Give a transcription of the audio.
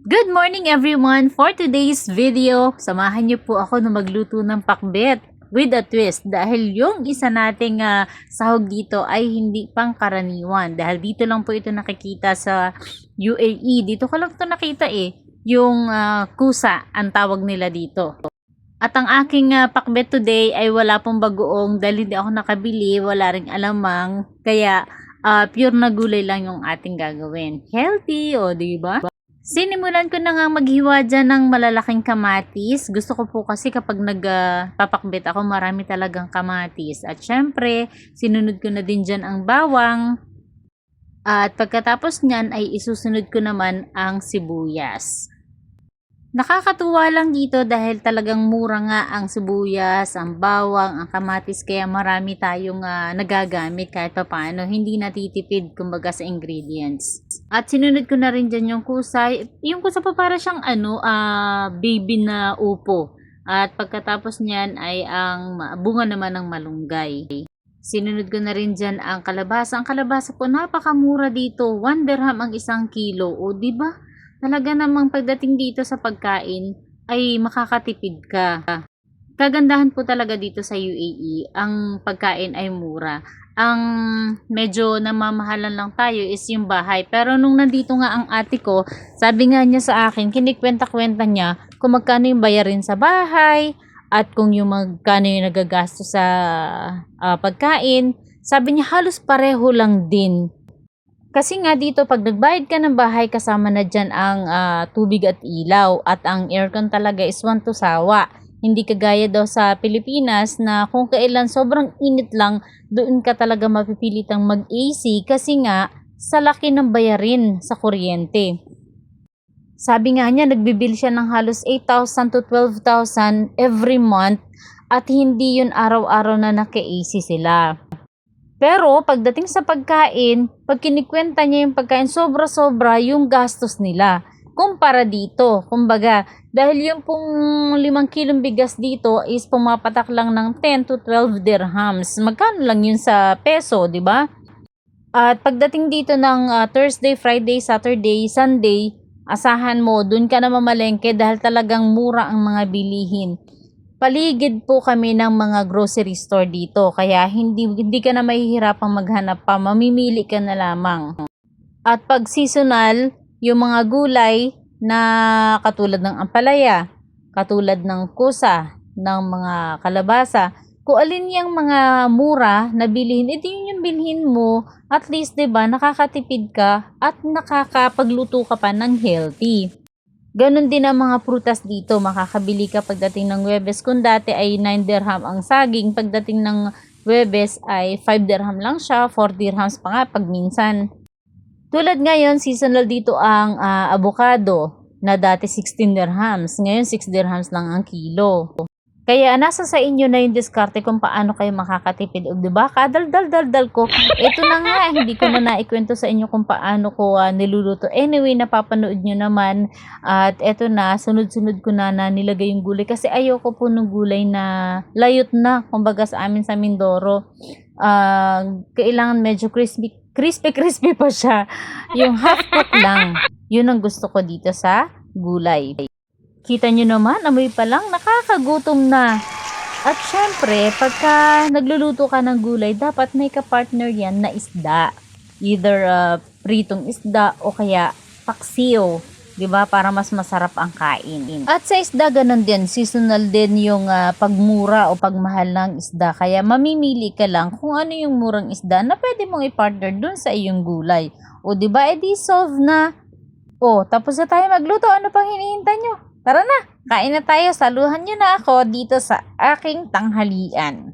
Good morning everyone! For today's video, samahan niyo po ako na magluto ng pakbet with a twist dahil yung isa nating ah, sahog dito ay hindi pang karaniwan dahil dito lang po ito nakikita sa UAE. Dito ko lang ito nakita eh, yung ah, kusa ang tawag nila dito. At ang aking ah, pakbet today ay wala pong bagoong dahil hindi ako nakabili, wala ring alamang, kaya ah, pure na gulay lang yung ating gagawin. Healthy, o di ba? Sinimulan ko na nga maghiwa dyan ng malalaking kamatis. Gusto ko po kasi kapag nagpapakbit ako, marami talagang kamatis. At syempre, sinunod ko na din dyan ang bawang. At pagkatapos nyan ay isusunod ko naman ang sibuyas. Nakakatuwa lang dito dahil talagang mura nga ang sibuyas, ang bawang, ang kamatis kaya marami tayong ah, nagagamit kahit papaano. Hindi natitipid kumbaga sa ingredients. At sinunod ko na rin dyan yung kusay. Yung kusa pa para siyang ano, ah, baby na upo. At pagkatapos niyan ay ang bunga naman ng malunggay. Sinunod ko na rin dyan ang kalabasa. Ang kalabasa po napakamura dito. 1 dirham ang isang kilo. O ba? Talaga namang pagdating dito sa pagkain ay makakatipid ka. Kagandahan po talaga dito sa UAE, ang pagkain ay mura. Ang medyo namamahalan lang tayo is yung bahay. Pero nung nandito nga ang ate ko, sabi nga niya sa akin, kinikwenta-kwenta niya kung magkano yung bayarin sa bahay at kung yung magkano yung nagagasto sa ah, pagkain. Sabi niya halos pareho lang din. Kasi nga dito, pag nagbayad ka ng bahay, kasama na dyan ang ah, tubig at ilaw. At ang aircon talaga is one to sawa. Hindi kagaya daw sa Pilipinas na kung kailan sobrang init lang, doon ka talaga mapipilitang mag-AC kasi nga sa laki ng bayarin sa kuryente. Sabi nga niya, nagbibil siya ng halos 8,000 to 12,000 every month at hindi yun araw-araw na naka-AC sila. Pero pagdating sa pagkain, pag kinikwenta niya yung pagkain, sobra-sobra yung gastos nila. Kumpara dito, kumbaga, dahil yung pong limang kilong bigas dito is pumapatak lang ng 10 to 12 dirhams. Magkano lang yun sa peso, di ba? At pagdating dito ng ah, Thursday, Friday, Saturday, Sunday, asahan mo, dun ka na mamalengke dahil talagang mura ang mga bilihin paligid po kami ng mga grocery store dito kaya hindi hindi ka na mahihirapang maghanap pa mamimili ka na lamang. At pag seasonal yung mga gulay na katulad ng ampalaya katulad ng kusa ng mga kalabasa kung alin yung mga mura na bilhin ito yun yung bilhin mo at least 'di ba nakakatipid ka at nakakapagluto ka pa ng healthy Ganon din ang mga prutas dito. Makakabili ka pagdating ng Webes. Kung dati ay 9 dirham ang saging, pagdating ng Webes ay 5 dirham lang siya, 4 dirhams pa nga pag minsan. Tulad ngayon, seasonal dito ang ah, avocado na dati 16 dirhams. Ngayon 6 dirhams lang ang kilo. Kaya nasa sa inyo na yung diskarte kung paano kayo makakatipid. O diba? Kadal-dal-dal-dal ko. Ito na nga, hindi ko na naikwento sa inyo kung paano ko ah, niluluto. Anyway, napapanood nyo naman. At eto na, sunod-sunod ko na na nilagay yung gulay. Kasi ayoko po ng gulay na layot na. Kumbaga sa amin sa Mindoro. Ah, kailangan medyo crispy crispy crispy pa siya. Yung half cook lang. Yun ang gusto ko dito sa gulay. Kita nyo naman, amoy pa lang, nakakagutom na. At syempre, pagka nagluluto ka ng gulay, dapat may kapartner yan na isda. Either uh, pritong isda o kaya paksiw. 'di ba Para mas masarap ang kain. At sa isda, ganun din. Seasonal din yung ah, pagmura o pagmahal ng isda. Kaya mamimili ka lang kung ano yung murang isda na pwede mong i-partner dun sa iyong gulay. O 'di ba edi solve na. O, tapos na tayo magluto. Ano pang hinihintay nyo? Tara na, kain na tayo. Saluhan nyo na ako dito sa aking tanghalian.